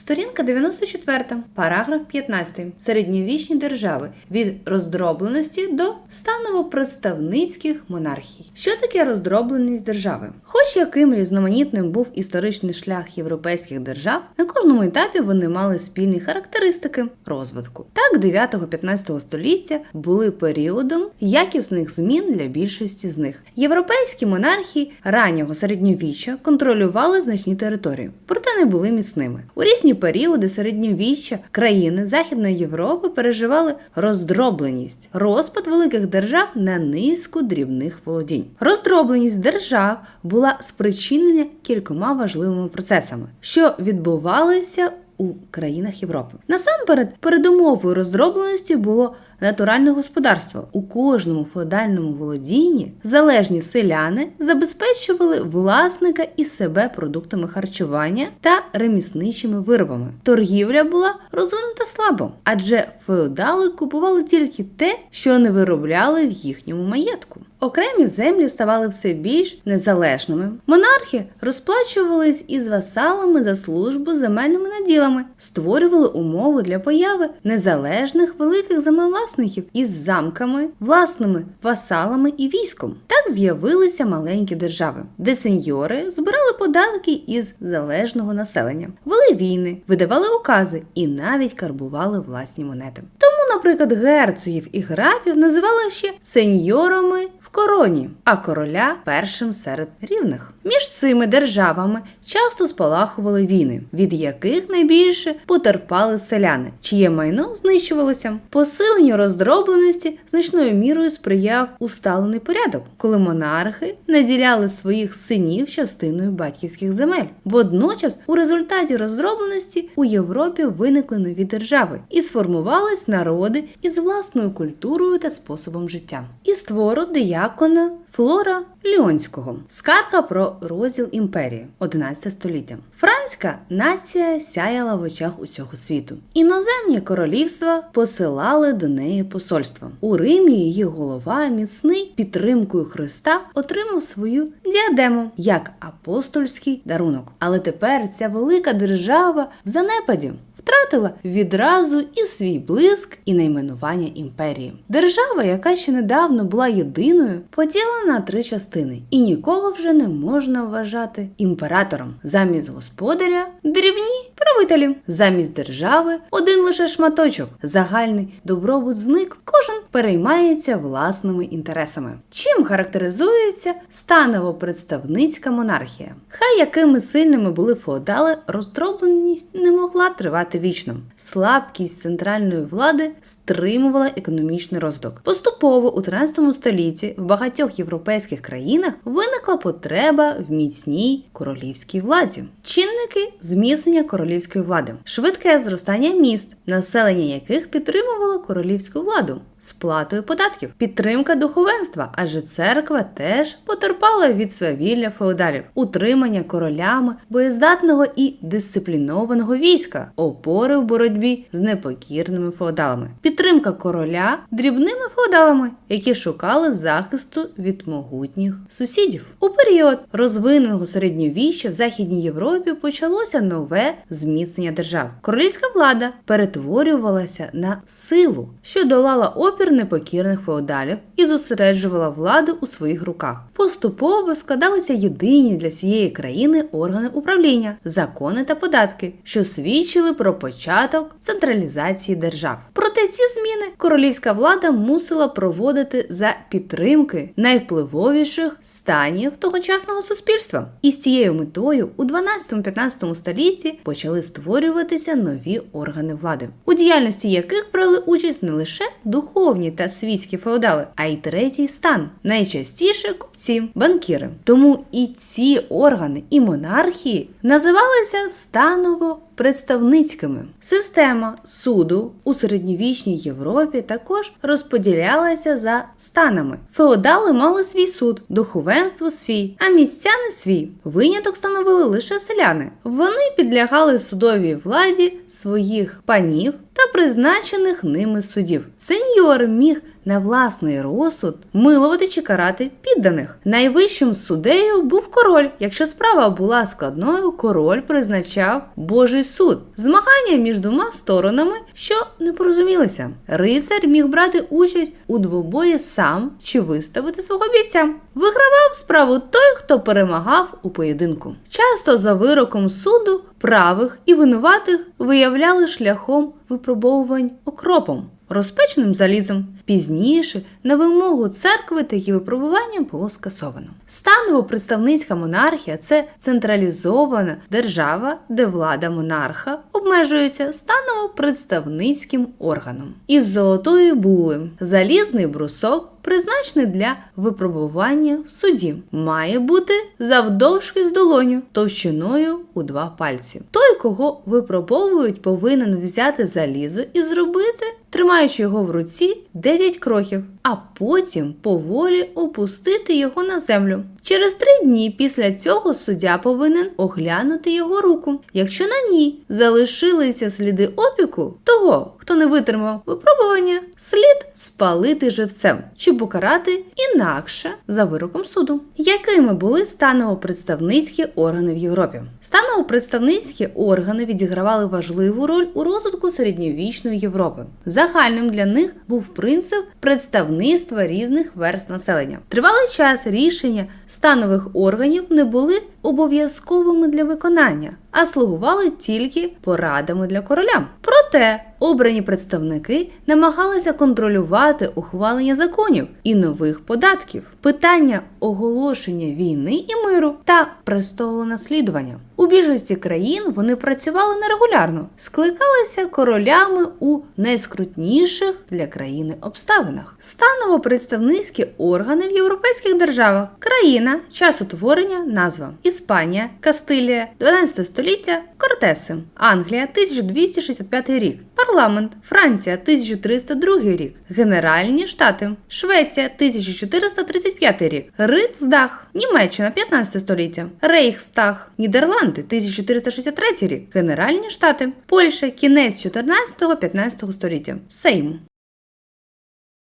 Сторінка 94, параграф 15. Середньовічні держави від роздробленості до станово-представницьких монархій. Що таке роздробленість держави? Хоч яким різноманітним був історичний шлях європейських держав, на кожному етапі вони мали спільні характеристики розвитку. Так, 9-15 століття були періодом якісних змін для більшості з них. Європейські монархії раннього середньовіччя контролювали значні території, проте не були міцними. У різні періоди середньовіччя країни Західної Європи переживали роздробленість, розпад великих держав на низку дрібних володінь. Роздробленість держав була спричинена кількома важливими процесами, що відбувалися у країнах Європи. Насамперед, передумовою роздробленості було натуральне господарство. У кожному феодальному володінні залежні селяни забезпечували власника і себе продуктами харчування та ремісничими виробами. Торгівля була розвинута слабо, адже феодали купували тільки те, що не виробляли в їхньому маєтку. Окремі землі ставали все більш незалежними. Монархи розплачувались із васалами за службу земельними наділами, створювали умови для появи незалежних великих землевласників із замками, власними васалами і військом. Так з'явилися маленькі держави, де сеньори збирали податки із залежного населення, вели війни, видавали укази і навіть карбували власні монети. Тому, наприклад, герцогів і графів називали ще сеньорами короні, а короля першим серед рівних. Між цими державами часто спалахували війни, від яких найбільше потерпали селяни, чиє майно знищувалося. Посиленню роздробленості значною мірою сприяв усталений порядок, коли монархи наділяли своїх синів частиною батьківських земель. Водночас, у результаті роздробленості у Європі виникли нові держави і сформувались народи із власною культурою та способом життя. І створу диякона Флора Ліонського. Скарга про розділ імперії 11 століття. Франська нація сяяла в очах усього світу. Іноземні королівства посилали до неї посольства. У Римі її голова, міцний підтримкою Христа, отримав свою діадему як апостольський дарунок. Але тепер ця велика держава в занепаді втратила відразу і свій блиск, і найменування імперії. Держава, яка ще недавно була єдиною, поділена на три частини, і нікого вже не можна вважати імператором. Замість господаря дрібні правителі, замість держави один лише шматочок. Загальний добробут зник, кожен переймається власними інтересами. Чим характеризується станово-представницька монархія? Хай якими сильними були феодали, роздробленість не могла тривати вічно. Слабкість центральної влади стримувала економічний розвиток. Поступово у 13 столітті в багатьох європейських країнах виникла потреба в міцній королівській владі. Чинники зміцнення королівської влади, швидке зростання міст, населення яких підтримувало королівську владу. Сплатою податків, підтримка духовенства, адже церква теж потерпала від свавілля феодалів, утримання королями боєздатного і дисциплінованого війська, опори в боротьбі з непокірними феодалами, підтримка короля дрібними феодалами, які шукали захисту від могутніх сусідів. У період розвиненого середньовіччя в Західній Європі почалося нове зміцнення держав. Королівська влада перетворювалася на силу, що долала опір непокірних феодалів і зосереджувала владу у своїх руках. Поступово складалися єдині для всієї країни органи управління, закони та податки, що свідчили про початок централізації держав. Проте ці зміни королівська влада мусила проводити за підтримки найвпливовіших станів тогочасного суспільства. І з цією метою у 12-15 столітті почали створюватися нові органи влади, у діяльності яких брали участь не лише духовні та світські феодали, а й третій стан, найчастіше купці, банкіри. Тому і ці органи і монархії називалися станово представницькими. Система суду у середньовічній Європі також розподілялася за станами. Феодали мали свій суд, духовенство свій, а містяни свій. Виняток становили лише селяни. Вони підлягали судовій владі своїх панів та призначених ними судів. Сеньор міг на власний розсуд милувати чи карати підданих. Найвищим суддею був король. Якщо справа була складною, король призначав Божий суд, змагання між двома сторонами, що не порозумілися. Рицар міг брати участь у двобої сам чи виставити свого бійця. Вигравав справу той, хто перемагав у поєдинку. Часто за вироком суду правих і винуватих виявляли шляхом випробовувань окропом, розпеченим залізом. Пізніше на вимогу церкви такі випробування було скасовано. Станово-представницька монархія це централізована держава, де влада монарха обмежується станово-представницьким органом. Із золотої були залізний брусок. Призначений для випробування в суді, має бути завдовжки з долоню, товщиною у два пальці. Той, кого випробовують, повинен взяти залізо і зробити, тримаючи його в руці 9 кроків, а потім поволі опустити його на землю. Через три дні після цього суддя повинен оглянути його руку. Якщо на ній залишилися сліди опіку, того, хто не витримав випробування, слід спалити живцем чи покарати інакше за вироком суду. Якими були станово-представницькі органи в Європі? Станово-представницькі органи відігравали важливу роль у розвитку середньовічної Європи. Загальним для них був принцип представництва різних верст населення. Тривалий час рішення станових органів не були обов'язковими для виконання, а слугували тільки порадами для короля. Проте обрані представники намагалися контролювати ухвалення законів і нових податків, питання оголошення війни і миру та престолонаслідування. У більшості країн вони працювали нерегулярно, скликалися королями у найскрутніших для країни обставинах. Станово-представницькі органи в європейських державах, країна, час утворення, назва Іспанія, Кастилія, 12 століття, Кортеси, Англія, 1265 рік, парламент, Франція, 1302 рік, Генеральні Штати, Швеція, 1435 рік, Рицдах, Німеччина, 15 століття, Рейхстаг, Нідерланди, 1463 рік, Генеральні Штати, Польща, кінець 14-15 століття, Сейм.